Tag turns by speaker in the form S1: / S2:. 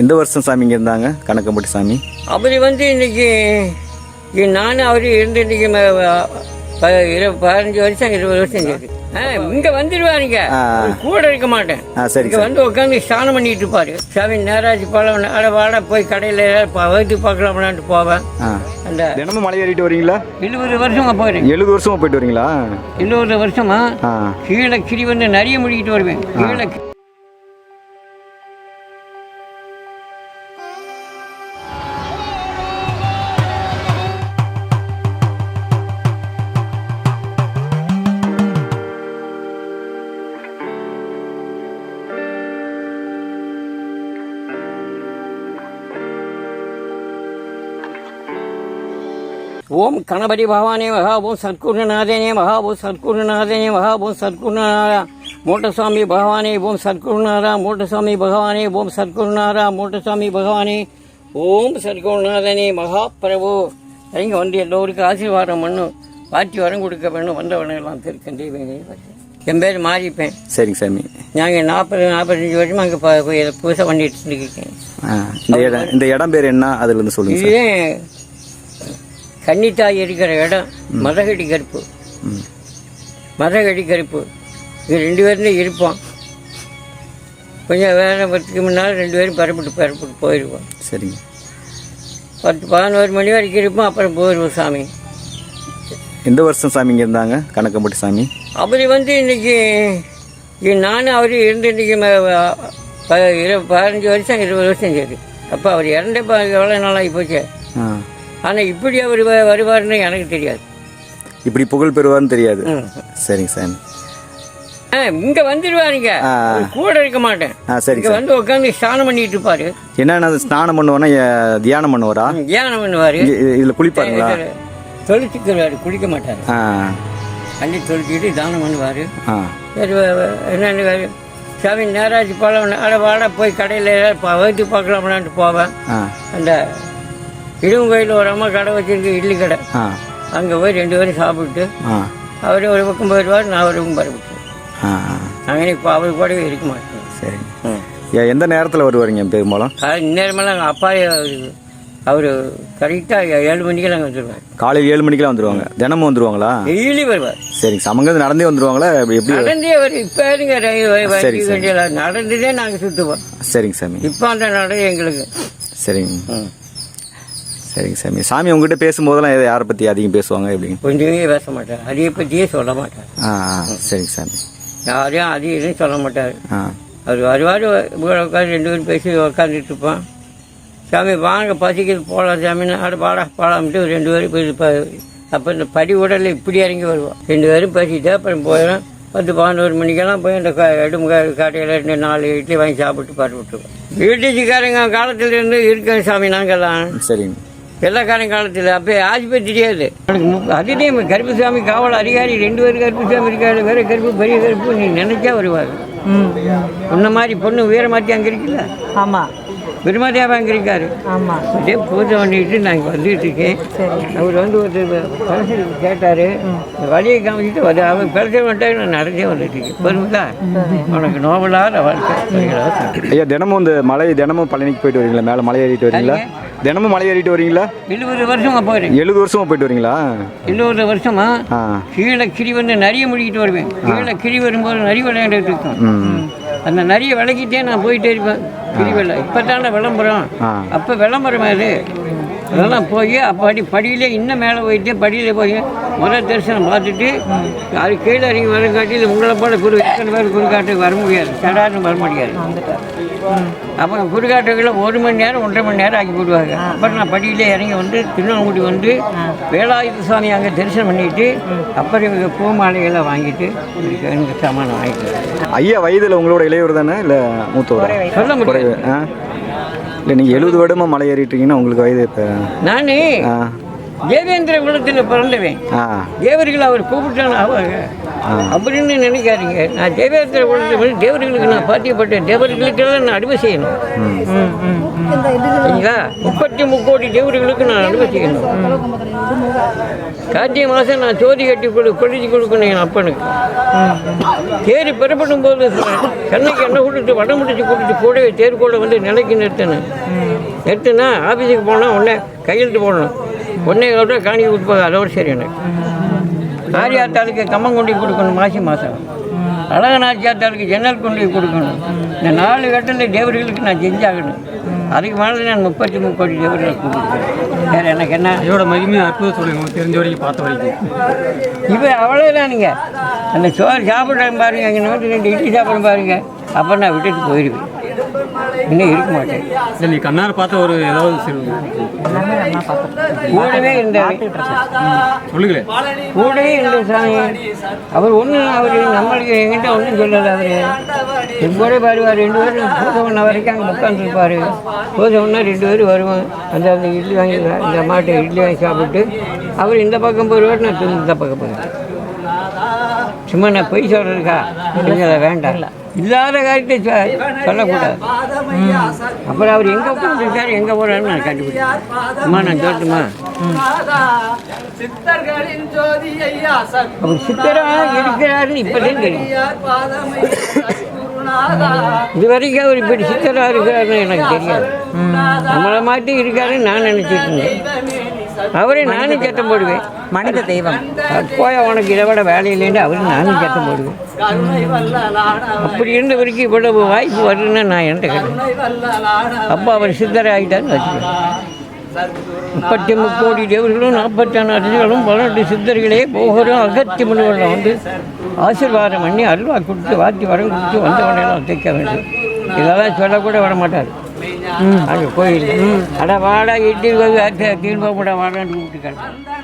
S1: எந்த வருஷம் சாமி இங்கே இருந்தாங்க? கணக்கம்பட்டி சாமி.
S2: அவர் வந்து இன்னைக்கு நானும் அவர் இருந்து இன்னைக்கு பதினஞ்சு வருஷம் இருபது வருஷம் ஆ இங்கே வந்துடுவாருங்க. கூட இருக்க மாட்டேன். இங்கே வந்து உட்காந்து ஸ்நானம் பண்ணிட்டு இருப்பாரு. சாமி நேராஜ் பழம் அட வாட போய் கடையில் வகுத்து பார்க்கலாம்லான்ட்டு போவேன். அந்த
S1: தினமும் மலை ஏறிட்டு வரீங்களா?
S2: எழுபது வருஷமா போயிருங்க
S1: எழுபது வருஷமா போயிட்டு வரீங்களா?
S2: எழுபது வருஷமா கீழே கிரி வந்து நிறைய முடிக்கிட்டு வருவேன். கீழே ஓம் கணபதி பகவானே மகா ஓம் சத்குருநாதனே மகா ஓம் சத்குருநாதனே மகா ஓம் சத்குருநாதா. மூட்டசாமி பகவானே ஓம் சத்குருநாதா. மூட்டசாமி பகவானே ஓம் சத்குருநாதா. மூட்டசாமி பகவானே ஓம் சத்குருநாதனே மகா பிரபு இங்கே வந்து எல்லோருக்கும் ஆசீர்வாதம் பண்ணும் பாட்டி வரம் கொடுக்க வேணும். வந்தவனெல்லாம் தெய்வங்களே என் பேர் மாறிப்பேன்
S1: சரிங்க சாமி.
S2: நாங்கள் நாற்பது நாற்பத்தஞ்சு வருஷமா அங்கே பூசை பண்ணிட்டு இருக்கேன்.
S1: இந்த இடம் இந்த இடம் பேர் என்ன? அதுல இருந்து சொல்லுங்க சார்.
S2: இதுவே கன்னித்தாய் இருக்கிற இடம் மதகடி கருப்பு மதகடி கருப்பு இது ரெண்டு பேரும் இருப்போம். கொஞ்சம் வேலை பத்துக்கு முன்னால் ரெண்டு பேரும் பரப்பிட்டு பரப்பிட்டு போயிடுவோம்
S1: சரிங்க.
S2: பத்து பதினோரு மணி வரைக்கும் இருப்போம் அப்புறம் போயிடுவோம் சாமி.
S1: எந்த வருஷம் சாமி இங்கே இருந்தாங்க? கணக்கம்பட்டி சாமி.
S2: அவர் வந்து இன்னைக்கு இ- நானும் அவர் இருந்து இரு- பதினஞ்சு வருஷம் இருபது வருஷம் சரி அப்போ அவர் இறந்த எவ்வளோ நாளாகி போச்சு? ஆனால் இப்படி அவர் வ- வருவாருன்னு எனக்கு தெரியாது.
S1: இப்படி புகழ் பெறுவார்னு தெரியாது. சரிங்க சாமி.
S2: ஆ இங்கே வந்துடுவாருங்க கூட இருக்க மாட்டேன்.
S1: சரிங்க
S2: இங்கே வந்து உட்காந்து ஸ்நானம் பண்ணிட்டு இருப்பாரு.
S1: என்னென்ன ஸ்நானம் பண்ணுவோன்னா தியானம் பண்ணுவாரா?
S2: தியானம் பண்ணுவார்.
S1: இதில் குளிப்பாருங்களா?
S2: தொழிச்சுக்கிறாரு குளிக்க மாட்டார்.
S1: ஆ.
S2: அள்ளி தொழிச்சிட்டு தானம் பண்ணுவார். சரி என்னன்னு சாமி நேராஜ் பழம் அட வாட போய் கடையில் வகுத்து பார்க்கலாம்லான்ட்டு போவேன். அந்த இடுவும் கோயில் அம்மா கடை வச்சிருக்கு இட்லி கடை. அங்கே போய் ரெண்டு பேரும் சாப்பிட்டு அவர் ஒரு பக்கம் போயிடுவார் நான் ஒரு பக்கம்
S1: ஆ
S2: நாங்கள் இப்போ அவர் கூடவே இருக்க மாட்டேன்.
S1: ஏ- எந்த நேரத்தில் வருவாருங்க பெரும்பாலும்
S2: இந்நேரமெல்லாம் எங்கள் அப்பா அவர் கரெக்டாக ஏழு மணிக்கெல்லாம் வந்துடுவார்
S1: காலையில் ஏழு மணிக்கெல்லாம் வந்துருவாங்க? தினமும் வந்துருவாங்களா?
S2: டெய்லி வருவார்.
S1: சரிங்க சமங்கிறது நடந்தே வந்துருவாங்களா? எப்படி
S2: நடந்தே வர இப்போ இருங்க
S1: சரி, சரி.
S2: நடந்துட்டே நாங்கள் சுற்றுவோம்
S1: சரிங்க சாமி.
S2: இப்போ அந்த நடை எங்களுக்கு.
S1: சரிங்க. சரிங்க சாமி. சாமி உங்ககிட்ட பேசும்போதெல்லாம் எதை யாரை பற்றி அதிகம் பேசுவாங்க எப்படிங்க
S2: கொஞ்சமே பேச மாட்டார். அதையை பற்றியே சொல்ல மாட்டார்.
S1: ஆ ஆ சரிங்க சாமி.
S2: யாரையும் அது இதுன்னு சொல்ல மாட்டார்.
S1: ஆ.
S2: அவர் வருவார் உட்காந்து ரெண்டு பேரும் பேசி உட்காந்துட்டு இருப்பான். சாமி வாங்க பசிக்குது போகலாம் சாமின்னு ஆடு பாடா பாடாமட்டு ரெண்டு பேரும் போய் இப்போ அப்போ இந்த படி உடலில் இப்படி இறங்கி வருவோம் ரெண்டு பேரும் பேசிட்டு அப்புறம் போயிடும். பத்து பதினோரு மணிக்கெல்லாம் போய் அந்த க- எடும் க- கடையில் ரெண்டு நாலு இட்லி வாங்கி சாப்பிட்டு பாட்டு விட்டுருவோம். வீட்டுக்காரங்க காலத்துல இருந்து இருக்கோம் சாமி நாங்கெல்லாம்.
S1: சரிங்க.
S2: வெள்ளக்காரன் காலத்தில் அப்போ ஆஜிபே தெரியாது எனக்கு கருப்புசாமி காவல் அதிகாரி ரெண்டு பேரும் கருப்புசாமி இருக்காரு வேற கருப்பு பெரிய கருப்பு நீ நினைச்சா வருவார். உன்ன மாதிரி பொண்ணு வீரமாத்தி அங்கே இருக்குல்ல?
S3: ஆமாம்
S2: பெருமாதியாவை அங்கே இருக்காரு.
S3: ஆமாம்
S2: அப்படியே பூஜை பண்ணிட்டு நான் இங்கே வந்துட்டு இருக்கேன். அவர் வந்து ஒருத்தர் பெருசல் கேட்டார். வழியை காமிச்சிட்டு வந்து அவர் பெருசல் வந்துட்டாரு நான் நடந்தே வந்துட்டு இருக்கேன். பொறுமைதா உனக்கு நோபலாத வாழ்க்கை.
S1: ஐயா தினமும் இந்த மலை தினமும் பழனிக்கு போயிட்டு வரீங்களா? மேலே மலை ஏறிட்டு வரீங்களா? தினமும் மலை ஏறிட்டு வரீங்களா?
S2: எழுபது வருஷமா போயிருக்கேன்
S1: எழுபது வருஷமா போயிட்டு வரீங்களா?
S2: எழுபது வருஷமா கீழே கிரி வந்து நிறைய முடிக்கிட்டு வருவேன். கீழே கிரி வரும்போது நிறைய விளையாண்டுட்டு இருக்கும். அந்த நிறைய விளக்கிட்டே நான் போயிட்டே இருப்பேன். வெள்ளை இப்போ தானே விளம்பரம். அப்போ விளம்பரம் அது அதெல்லாம் போய் அப்போ படி படியிலே இன்னும் மேலே போயிட்டு படியில் போய் முதல் தரிசனம் பார்த்துட்டு அது கீழே இறங்கி வரங்காட்டியில் உங்களை போல குரு எத்தனை பேர் குறுக்காட்டுக்கு வர முடியாது. சடார்னு வர முடியாது. அப்போ குறுக்காட்டுக்குள்ள ஒரு மணி நேரம் ஒன்றரை மணி நேரம் ஆக்கி போடுவாங்க. அப்புறம் நான் படியிலே இறங்கி வந்து திருநெல்வேலி வந்து வேலாயுத சுவாமி அங்கே தரிசனம் பண்ணிட்டு அப்புறம் இவங்க பூ மாலைகளை வாங்கிட்டு எனக்கு சாமான் வாங்கிட்டு.
S1: ஐயா வயதில் உங்களோட இளையவர் தானே? இல்லை மூத்தவரா?
S2: சொல்ல முடியாது.
S1: இல்லை நீங்கள் எழுபது வருடமாக மலை ஏறிட்டீங்கன்னா உங்களுக்கு வயது இப்போ
S2: நான்? தேவேந்திர குலத்தில் பிறந்தவன். தேவர்கள் அவர் கூப்பிட்டான அப்படின்னு நினைக்காதீங்க. நான் தேவேந்திர குலத்தில் தேவர்களுக்கு நான் பாத்தியப்பட்டேன். தேவர்களுக்கெல்லாம் நான் அடிமை செய்யணும். சரிங்களா? முப்பத்தி முக்கோடி தேவர்களுக்கு நான் அனுபவிக்கணும் கார்த்திகை மாதம் நான் ஜோதி கட்டி கொடு கொளுத்தி கொடுக்கணும் என் அப்பனுக்கு. தேர் பெறப்படும் போது சென்னைக்கு எண்ணெய் கொடுத்து வடம் முடிச்சு கொடுத்து கூடவே தேர் கூட வந்து நிலைக்கு நிறுத்தினேன். நிறுத்தினா ஆஃபீஸுக்கு போனால் உடனே கையெழுத்து போடணும். உடனே விட காணி கொடுப்பாங்க அதோட சரி எனக்கு. ஆரியாத்தாளுக்கு கம்மம் கொண்டு போய் கொடுக்கணும் மாசி மாதம் அழகநாச்சியாத்தாளுக்கு ஜன்னல் கொண்டு கொடுக்கணும். இந்த நாலு கட்டத்தில் தேவர்களுக்கு நான் செஞ்சாகணும். அதுக்கு மேலே நான் முப்பத்தி முக்கோடி தேவர்களுக்கு கொடுக்குறேன் வேறு எனக்கு என்ன?
S3: இதோட மகிமையை அற்புதம் சொல்லுங்க தெரிஞ்ச வரைக்கும் பார்த்த வரைக்கும்.
S2: இப்போ அவ்வளோதானுங்க அந்த சோறு சாப்பிட்றேன் பாருங்க அங்கே நோட்டு ரெண்டு இட்லி சாப்பிட்றேன் பாருங்க. அப்போ நான் விட்டுட்டு போயிடுவேன். இன்னும் இருக்க மாட்டேன்.
S3: இல்லை நீ கண்ணார பார்த்த ஒரு ஏதாவது
S2: கூடவே இருந்தார்
S3: சொல்லுங்களேன்
S2: கூடவே இருந்த சாமி. அவர் ஒன்றும் அவர் நம்மளுக்கு எங்கிட்ட ஒன்றும் சொல்லலை அவர். எங்கூட பாருவார் ரெண்டு பேரும் பூஜை பண்ண வரைக்கும் அங்கே உட்காந்துருப்பார் பூஜை பண்ணால் ரெண்டு பேரும் வருவோம் அந்த அந்த இட்லி வாங்கி இந்த மாட்டை இட்லி வாங்கி சாப்பிட்டு அவர் இந்த பக்கம் போடுவார் நான் இந்த பக்கம் போவேன். சும்மா நான் பொய் சொல்கிறதுக்கா இல்லை வேண்டாம். இல்லாத காரியத்தை சொல்லக்கூடாது. அப்புறம் அவர் எங்கே உட்காந்துருக்காரு எங்கே போகிறாருன்னு நான் கண்டுபிடிச்சேன் அம்மா நான் சொல்லட்டுமா? அவர் சித்தராக இருக்கிறாருன்னு இப்போதான் தெரியும்.
S4: சத்குருநாதா?
S2: இது வரைக்கும் அவர் இப்படி சித்தராக இருக்கிறாருன்னு எனக்கு தெரியாது. நம்மளை மாட்டி இருக்காருன்னு நான் நினச்சிட்டு இருந்தேன். அவரே நானும் சட்டம் போடுவேன்.
S5: மனித தெய்வம்.
S2: போய் உனக்கு இதை விட வேலை இல்லைன்னு அவரு நானும் சட்டம் போடுவேன். அப்படி இருந்தவருக்கு இவ்வளவு வாய்ப்பு வருதுன்னு நான் என்கிட்ட கேட்டேன். அப்போ அவர் சித்தர் ஆகிட்டாருன்னு வச்சுக்கேன் முப்பத்தி முக்கோடி தேவர்களும் நாற்பத்தாறு அரசுகளும் பதினெட்டு சித்தர்களே போகிறோம். அகத்தி முனிவர்கள் வந்து ஆசீர்வாதம் பண்ணி அல்வா கொடுத்து வாத்தி வரம் கொடுத்து வந்தவனையெல்லாம் தைக்க வேண்டும். இதெல்லாம் சொல்லக்கூட விட மாட்டார். அங்கே கோயில். அட வாடா இட்லி தீர்ப்பா கூட வாடான்னு கூப்பிட்டு கிடப்பேன்